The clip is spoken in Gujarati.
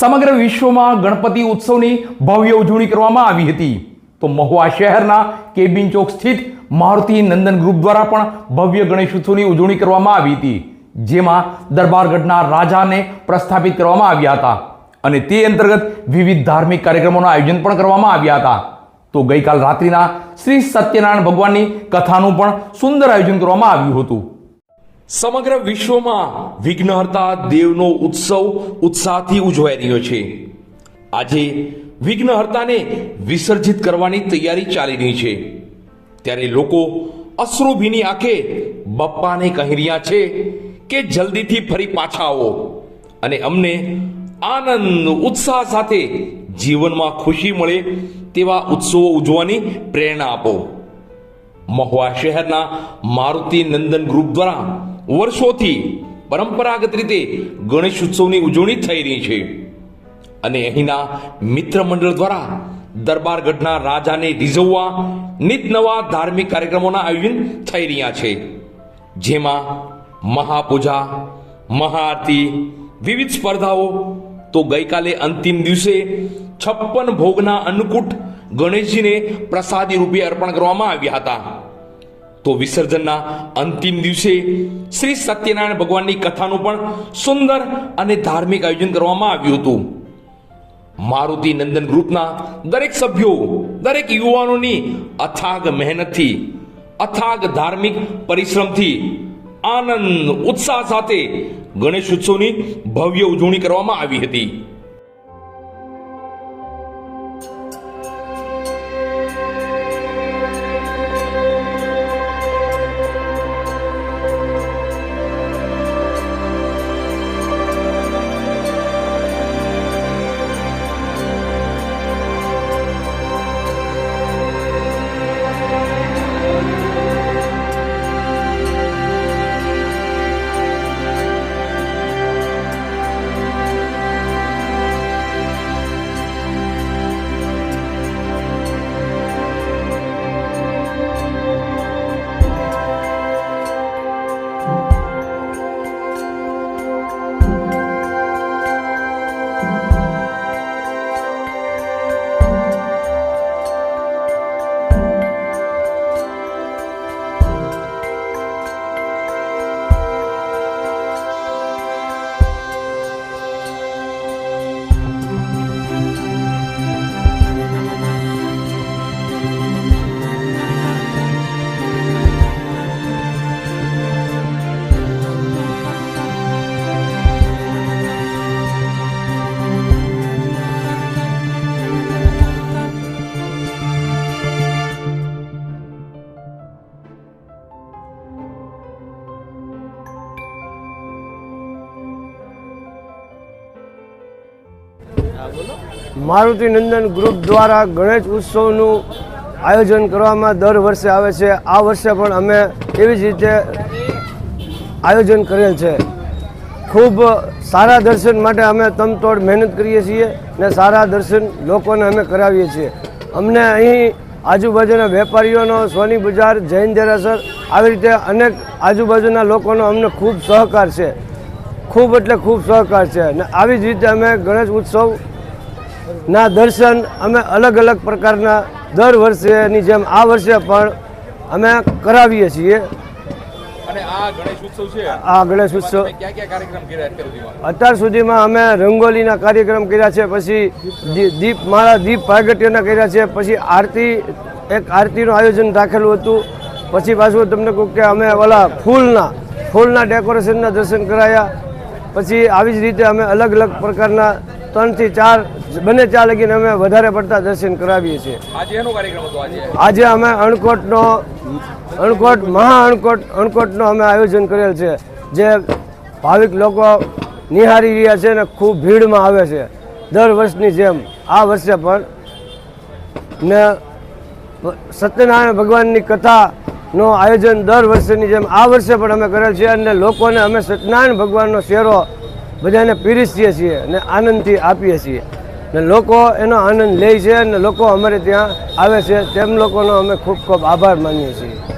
સમગ્ર વિશ્વમાં ગણપતિ ઉત્સવની ભવ્ય ઉજવણી કરવામાં આવી હતી. તો મહુવા શહેરના કેબિન ચોક સ્થિત મારુતિ નંદન ગ્રુપ દ્વારા પણ ભવ્ય ગણેશ ઉત્સવની ઉજવણી કરવામાં આવી હતી, જેમાં દરબારગઢના રાજાને પ્રસ્થાપિત કરવામાં આવ્યા હતા અને તે અંતર્ગત વિવિધ ધાર્મિક કાર્યક્રમોના આયોજન પણ કરવામાં આવ્યા હતા. તો ગઈકાલ રાત્રિના શ્રી સત્યનારાયણ ભગવાનની કથાનું પણ સુંદર આયોજન કરવામાં આવ્યું હતું. સમગ્ર વિશ્વમાં વિઘ્નહર્તા દેવનો ઉત્સવ ઉત્સાહથી ઉજવાઈ રહ્યો છે. આજે વિઘ્નહર્તાને વિસર્જિત કરવાની તૈયારી ચાલી રહી છે. ત્યારે લોકો અશ્રુભીની આંખે બપ્પાને કહી રહ્યા છે કે જલ્દીથી ફરી પાછા આવો અને અમને આનંદ, ઉત્સાહ સાથે જીવનમાં ખુશી મળે તેવા ઉત્સવો ઉજવવાની પ્રેરણા આપો. મહુવા શહેરના મારુતિ નંદન ગ્રુપ દ્વારા વર્ષોથી પરંપરાગત રીતે ગણેશ ઉત્સવની ઉજવણી થઈ રહી છે. અને અહીંના મિત્ર મંડળ દ્વારા દરબારગઢના રાજાને રીઝવવા નિત નવા ધાર્મિક કાર્યક્રમોના આયોજન થઈ રહ્યા છે. જેમાં મહાપૂજા, મહાઆરતી, વિવિધ સ્પર્ધાઓ, તો ગઈકાલે અંતિમ દિવસે છપ્પન ભોગના અન્નકૂટ ગણેશજીને પ્રસાદી રૂપે અર્પણ કરવામાં આવ્યા હતા. તો વિસર્જનના અંતિમ દિવસે શ્રી સત્યનારાયણ ભગવાનની કથાનું પણ સુંદર અને ધાર્મિક આયોજન કરવામાં આવ્યું હતું. મારુતિ નંદન ગ્રુપના દરેક સભ્યો, દરેક યુવાનોની અથાગ મહેનતથી, અથાગ ધાર્મિક પરિશ્રમથી આનંદ, ઉત્સાહ સાથે ગણેશ ઉત્સવની ભવ્ય ઉજવણી કરવામાં આવી હતી. મારુતિ નંદન ગ્રુપ દ્વારા ગણેશ ઉત્સવનું આયોજન કરવામાં દર વર્ષે આવે છે. આ વર્ષે પણ અમે એવી જ રીતે આયોજન કરેલ છે. ખૂબ સારા દર્શન માટે અમે તમતોડ મહેનત કરીએ છીએ ને સારા દર્શન લોકોને અમે કરાવીએ છીએ. અમને અહીં આજુબાજુના વેપારીઓનો, સોની બજાર, જૈન દેરાસર, આવી રીતે અનેક આજુબાજુના લોકોનો અમને ખૂબ સહકાર છે. ખૂબ એટલે ખૂબ સહકાર છે. અને આવી જ રીતે અમે ગણેશ ઉત્સવ ના દર્શન અમે અલગ અલગ પ્રકારના દર વર્ષેની જેમ આ વર્ષે પણ અમે કરાવીએ છીએ. આ ગણેશ ઉત્સવ અત્યાર સુધીમાં? અમે રંગોલીના કાર્યક્રમ કર્યા છે પછી દીપ માળા દીપ પ્રાગટ્યના કર્યા છે પછી આરતી એક આરતીનું આયોજન રાખેલું હતું. પછી પાછું તમને કહું કે અમે ઓલા ફૂલના ફૂલના ડેકોરેશનના દર્શન કરાયા. પછી આવી જ રીતે અમે અલગ અલગ પ્રકારના ત્રણથી ચાર બંને ચાર લગીને અમે વધારે પડતા દર્શન કરાવીએ છીએ. આજે અમે અણકોટનો અણકોટ મહા અણકોટ અણકોટનો અમે આયોજન કરેલ છે જે ભાવિક લોકો નિહારી રહ્યા છે અને ખૂબ ભીડમાં આવે છે દર વર્ષની જેમ. આ વર્ષે પણ ને સત્યનારાયણ ભગવાનની કથાનું આયોજન દર વર્ષની જેમ આ વર્ષે પણ અમે કરેલ છે અને લોકોને અમે સત્યનારાયણ ભગવાનનો શેરો બધાને પીરસીએ છીએ અને આનંદથી આપીએ છીએ. ને લોકો એનો આનંદ લે છે અને લોકો અમારે ત્યાં આવે છે. તેમ લોકોનો અમે ખૂબ ખૂબ આભાર માનીએ છીએ.